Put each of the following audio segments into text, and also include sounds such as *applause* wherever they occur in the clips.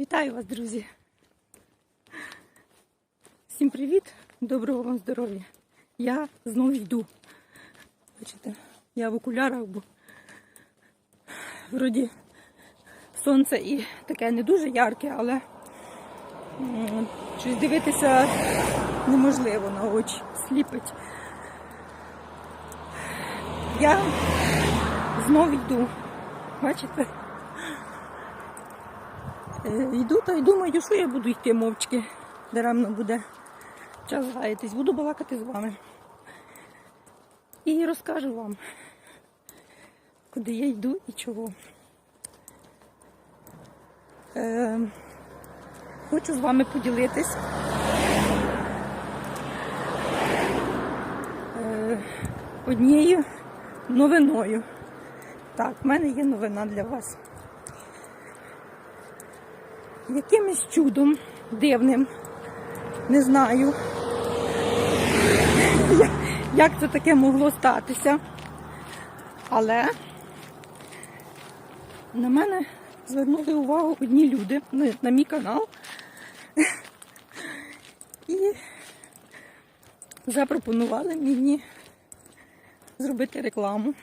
Вітаю вас, друзі! Всім привіт! Доброго вам здоров'я! Я знову йду. Бачите, я в окулярах, бо вроді сонце і таке не дуже ярке, але щось дивитися неможливо на очі, сліпить. Я знову йду. Бачите? Йду та й думаю, що я буду йти мовчки. Даремно буде час гаятись. Буду балакати з вами. І розкажу вам, куди я йду і чого. Е, хочу з вами поділитись. Е, однією новиною. Так, в мене є новина для вас. Якимось чудом дивним, не знаю, *laughs* як це таке могло статися. Але на мене звернули увагу одні люди на, на мій канал і запропонували мені зробити рекламу.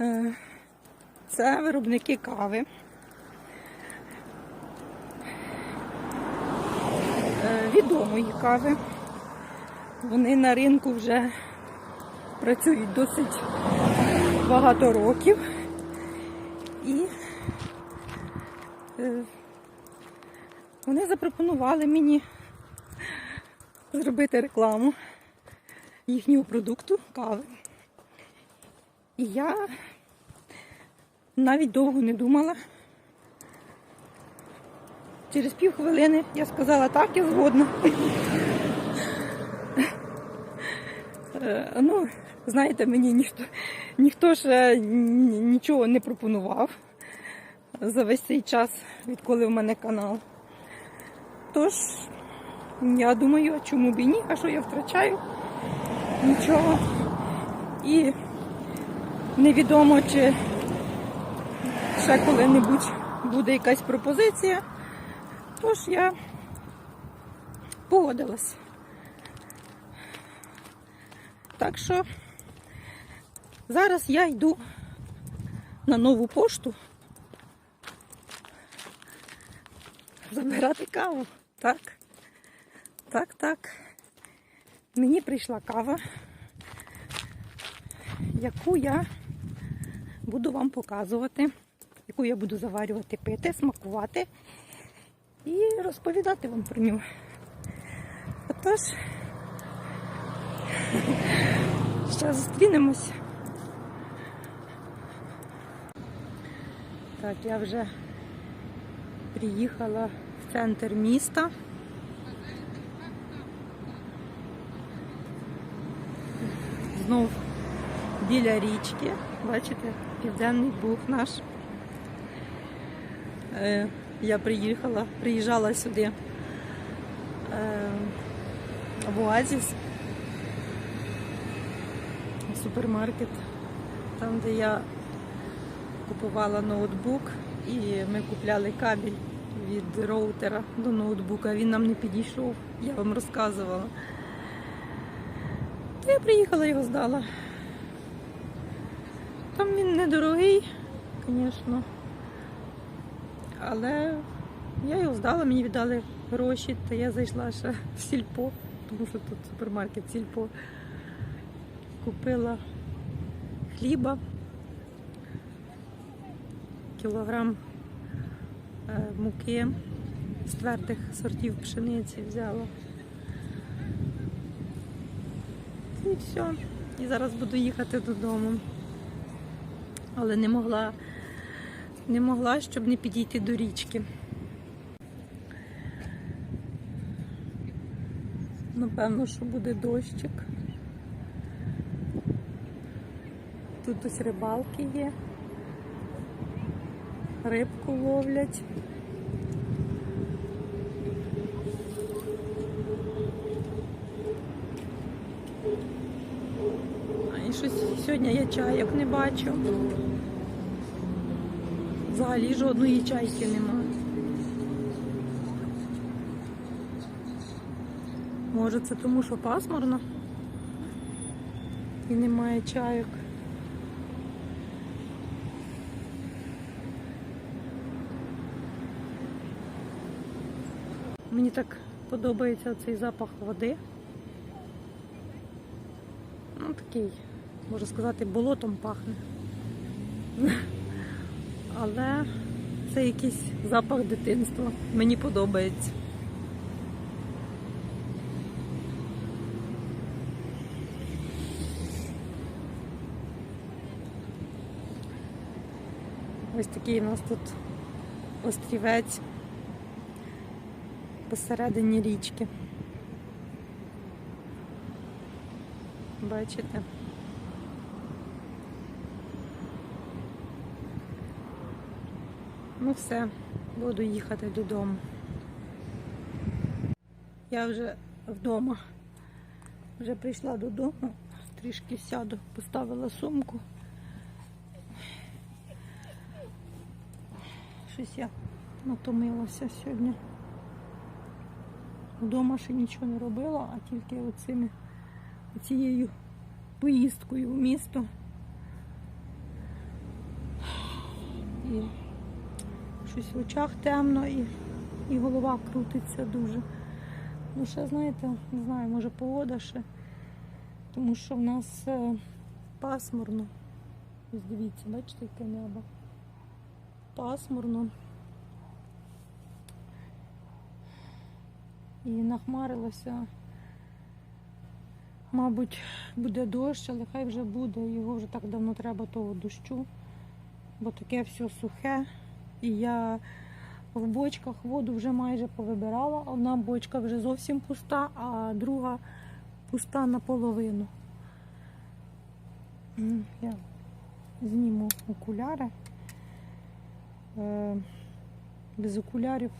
Е, Це виробники кави. Е, Відомої кави. Вони на ринку вже працюють досить багато років. І е, вони запропонували мені зробити рекламу їхнього продукту кави. І я навіть довго не думала. Через пів хвилини я сказала так, я згодна. Е, Ну, знаєте, мені ніхто, ніхто ще ні- нічого не пропонував за весь цей час, відколи в мене канал. Тож, я думаю, чому б і ні, а що я втрачаю? Нічого. І невідомо, чи ще коли-небудь буде якась пропозиція. Тож я погодилась. Так що зараз я йду на нову пошту забирати каву. Так, так, так. Мені прийшла кава, яку я буду вам показувати, яку я буду заварювати, пити, смакувати і розповідати вам про нього. Отож, ще зустрінемось. Так, я вже приїхала в центр міста. Знов біля річки. Бачите, південний Буг наш. Я приїхала, приїжджала сюди е, в Оазіс, в супермаркет, там, де я купувала ноутбук і ми купляли кабель від роутера до ноутбука. Він нам не підійшов, я вам розказувала. То я приїхала його здала. Там він недорогий, звісно. Але я його здала, мені віддали гроші, та я зайшла ще в сільпо, тому що тут супермаркет сільпо. Купила хліба, кілограм е, муки з твердих сортів пшениці взяла. І все. І зараз буду їхати додому. Але не могла не могла, щоб не підійти до річки. Напевно, що буде дощик. Тут ось рибалки є. Рибку ловлять. І щось сьогодні я чайок не бачу. Взагалі жодної чайки немає. Може це тому, що пасмурно і немає чайок. Мені так подобається цей запах води. Ну такий, можна сказати, болотом пахне. Але це якийсь запах дитинства. Мені подобається. Ось такий у нас тут острівець посередині річки. Бачите? Ну все, буду їхати додому. Я вже вдома. Вже прийшла додому, трішки сяду, поставила сумку. Щось я натомилася сьогодні. Вдома ще нічого не робила, а тільки оцими, цією поїздкою в місто. І щось в очах темно і, і голова крутиться дуже. Ну, ще, знаєте, не знаю, може погода ще, тому що в нас е, пасмурно. Ось дивіться, бачите, яке небо. Пасмурно. І нахмарилося. Мабуть, буде дощ, але хай вже буде. Його вже так давно треба того дощу, бо таке все сухе. І я в бочках воду вже майже повибирала. Одна бочка вже зовсім пуста, а друга пуста наполовину. Я зніму окуляри. Е, Без окулярів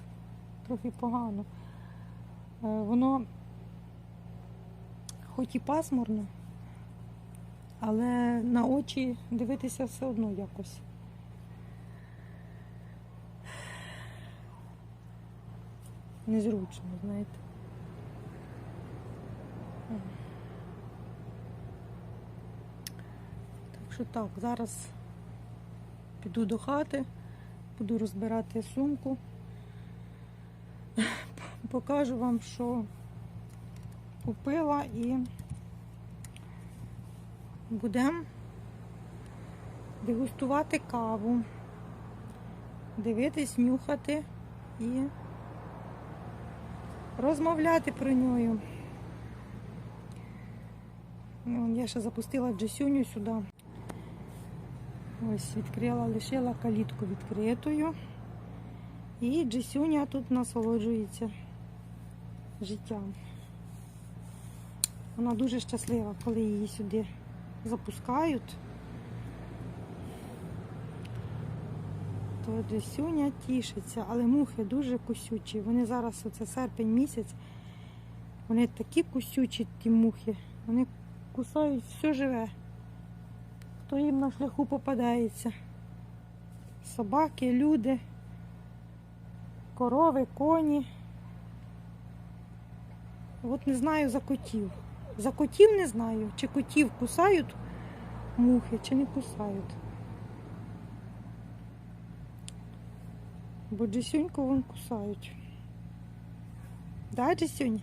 трохи погано. Е, Воно хоч і пасмурно, але на очі дивитися все одно якось. Незручно, знаєте. Так що так, зараз піду до хати, буду розбирати сумку. *laughs* Покажу вам, що купила і будемо дегустувати каву, дивитись, нюхати і розмовляти про нього. Ну, Я ще запустила Джесюню сюди. Ось відкрила, лишила калітку відкритою. І Джесюня тут насолоджується життям. Вона дуже щаслива, коли її сюди запускають. То Джесюня тішиться, але мухи дуже кусючі. Вони зараз, оце серпень місяць, вони такі кусючі, ті мухи. Вони кусають все живе. Хто їм на шляху попадається. Собаки, люди, корови, коні. От не знаю за котів. За котів не знаю, чи котів кусають мухи, чи не кусають. Бо Джесюньку вон кусають. Да, Джесюнь?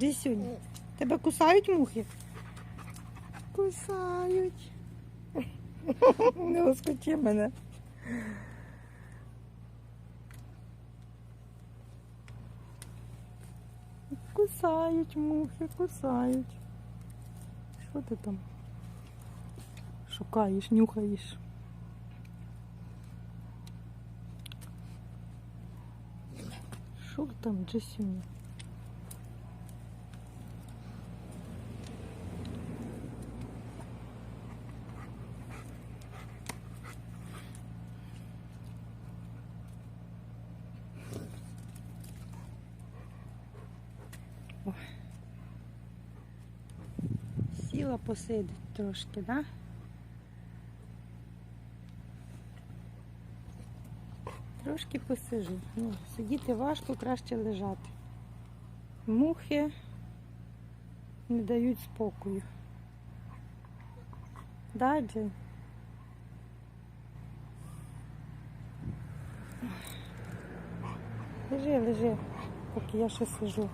Джесюнь, тебе кусають мухи? Кусають. *laughs* Не оскочи мене. Кусають мухи, кусають. Що ти там шукаєш, нюхаєш? Що там, Джесюня? Сіла посидить трошки, да? Трошки посижу. Ну, сидіти важко, краще лежати. Мухи не дають спокою. Да? Лежи, лежи, поки я ще сижу.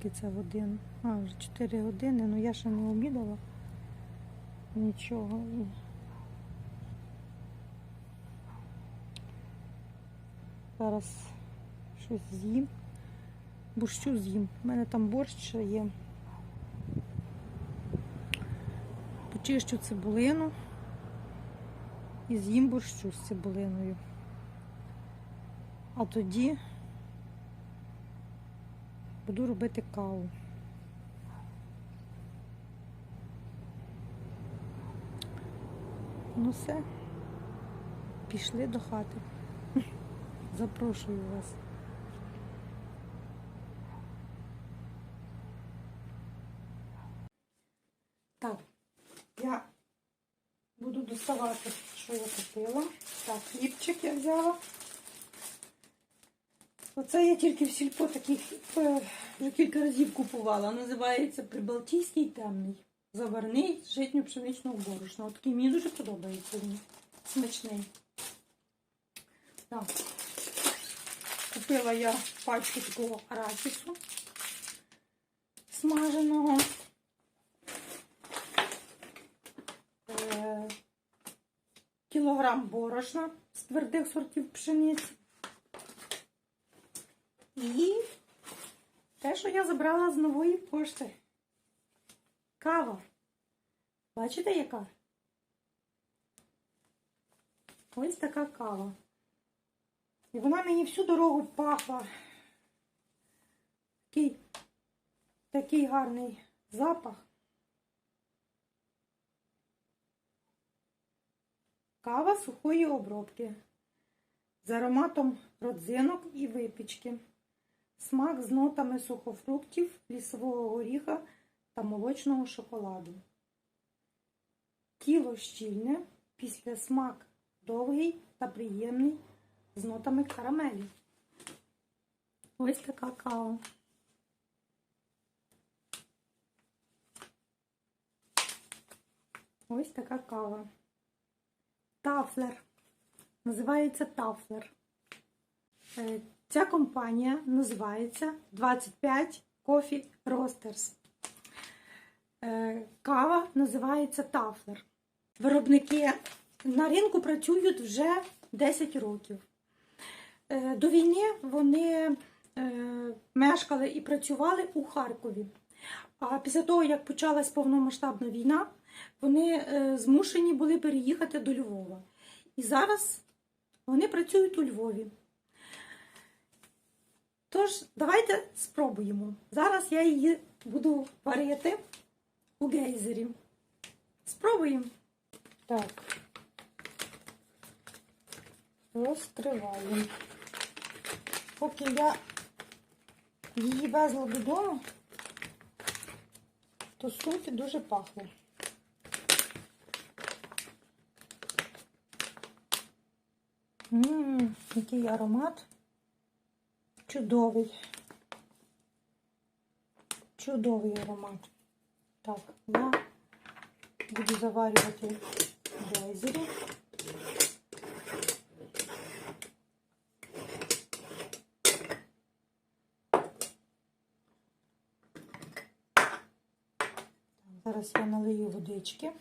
Скільки це годин? А, вже 4 години, ну я ще не обідала. Нічого. Зараз щось з'їм. Борщу з'їм. У мене там борщ є. Почищу цибулину і з'їм борщу з цибулиною. А тоді буду робити каву. Ну все, пішли до хати. *laughs* Запрошую вас. Так, я буду доставати, що я купила. Так, хлібчик я взяла. Оце я тільки в сільпо таких е, вже кілька разів купувала. Називається Прибалтійський темний. Заварний з житньо-пшеничного борошна. От такий мені дуже подобається він. Смачний. Так. Купила я пачку такого арахісу смаженого. Е, Кілограм борошна з твердих сортів пшениці. І те, що я забрала з нової пошти. Кава. Бачите, яка? Ось така кава. І вона мені всю дорогу пахла. Такий, такий гарний запах. Кава сухої обробки з ароматом родзинок і випічки. Смак з нотами сухофруктів, лісового горіха та молочного шоколаду. Тіло щільне, після смак довгий та приємний з нотами карамелі. Ось така кава. Ось така кава. Тафлер. Називається Тафлер. Ця компанія називається 25 Coffee Roasters. Е, Кава називається Тафлер. Виробники на ринку працюють вже 10 років. Е, До війни вони е, мешкали і працювали у Харкові. А після того, як почалась повномасштабна війна, вони змушені були переїхати до Львова. І зараз вони працюють у Львові. Тож, давайте спробуємо. Зараз я її буду варити у гейзері. Спробуємо. Так. Розкриваємо. Поки я її везла додому, то суфі дуже пахло. Ммм, який аромат. Чудовий. Чудовий аромат. Так, я буду заварювати гейзері. Зараз я налию водички.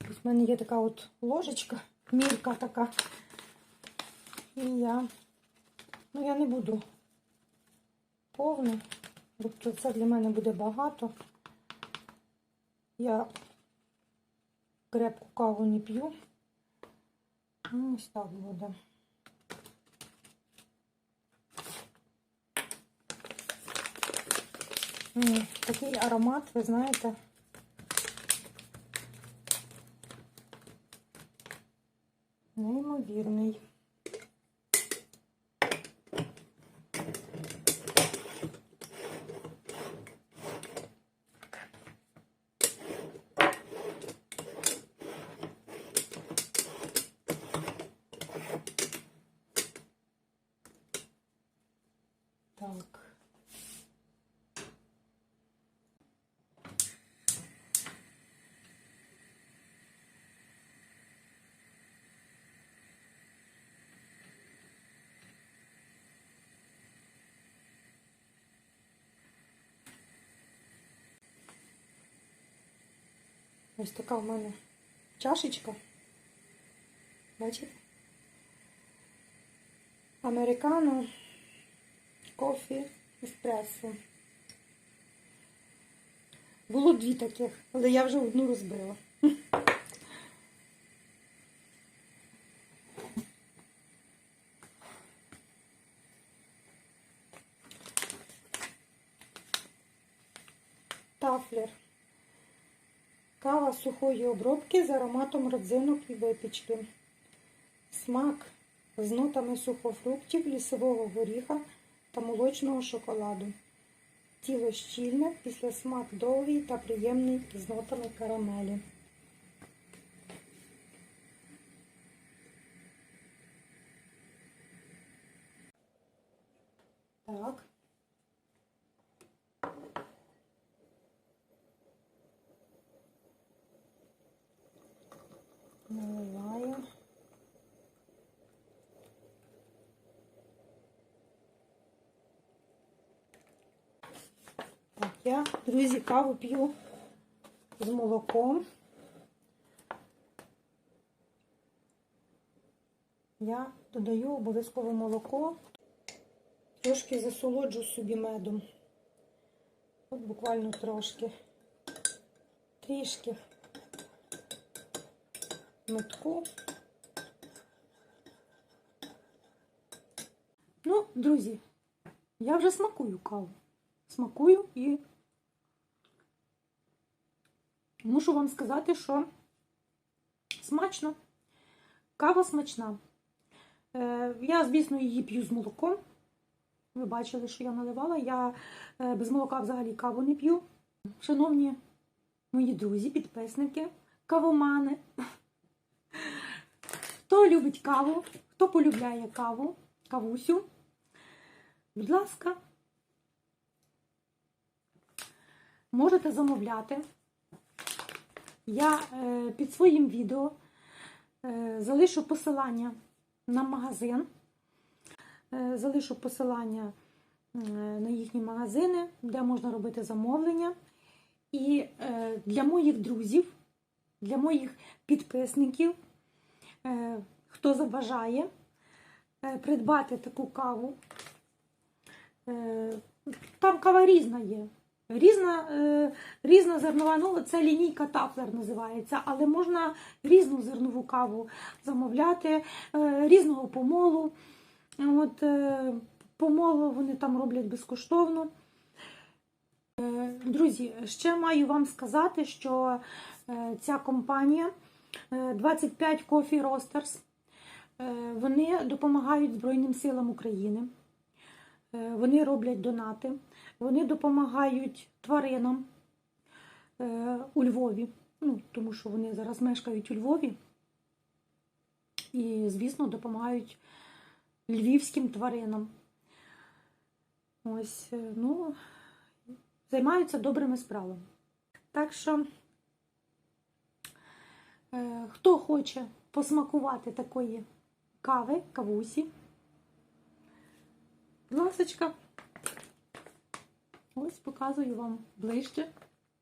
В мене є така от ложечка, мірка така. І я, ну я не буду повну, тобто це для мене буде багато. Я крепку каву не п'ю. Ну, ось так буде. М, Такий аромат, ви знаєте. Неймовірний. Так. Ось така в мене чашечка. Бачите? Американо, кофі, еспресо. Було дві таких, але я вже одну розбила. Тафлер. Сухої обробки з ароматом родзинок і випічки. Смак з нотами сухофруктів, лісового горіха та молочного шоколаду. Тіло щільне, після смак довгий та приємний з нотами карамелі. Так. Наливаю. Так, я, друзі, каву п'ю з молоком. Я додаю обов'язково молоко, трошки засолоджу собі медом. От буквально трошки. Трішки метку. Ну, друзі, я вже смакую каву. Смакую і мушу вам сказати, що смачно. Кава смачна. Е, я, звісно, її п'ю з молоком. Ви бачили, що я наливала. Я е, без молока взагалі каву не п'ю. Шановні мої друзі, підписники, кавомани. Хто любить каву, хто полюбляє каву, кавусю, будь ласка, можете замовляти. Я е, під своїм відео е, залишу посилання на магазин, е, залишу посилання на їхні магазини, де можна робити замовлення. І для моїх друзів, для моїх підписників. Е, хто забажає е, придбати таку каву. Е, Там кава різна є. Різна різна зернова, ну це лінійка тафлер називається, але можна різну зернову каву замовляти, різного помолу. От, Помолу вони там роблять безкоштовно. Друзі, ще маю вам сказати, що ця компанія. 25 Coffee Roasters. Е, Вони допомагають Збройним силам України. Е, Вони роблять донати, вони допомагають тваринам е, у Львові, ну, тому що вони зараз мешкають у Львові. І, звісно, допомагають львівським тваринам. Ось, ну, займаються добрими справами. Так що. Е, хто хоче посмакувати такої кави, кавусі, будь ось показую вам ближче,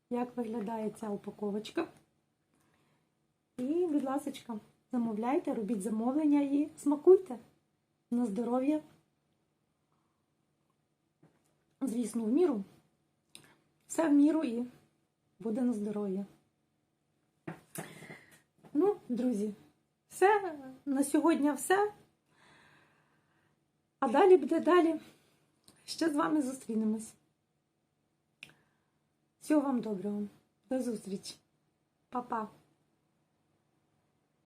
як виглядає ця упаковочка. І, будь ласочка, замовляйте, робіть замовлення і смакуйте на здоров'я. Звісно, в міру. Все в міру і буде на здоров'я. Ну, друзі, все. На сьогодні все. А далі буде далі. Ще з вами зустрінемось. Всього вам доброго. До зустрічі. Па-па.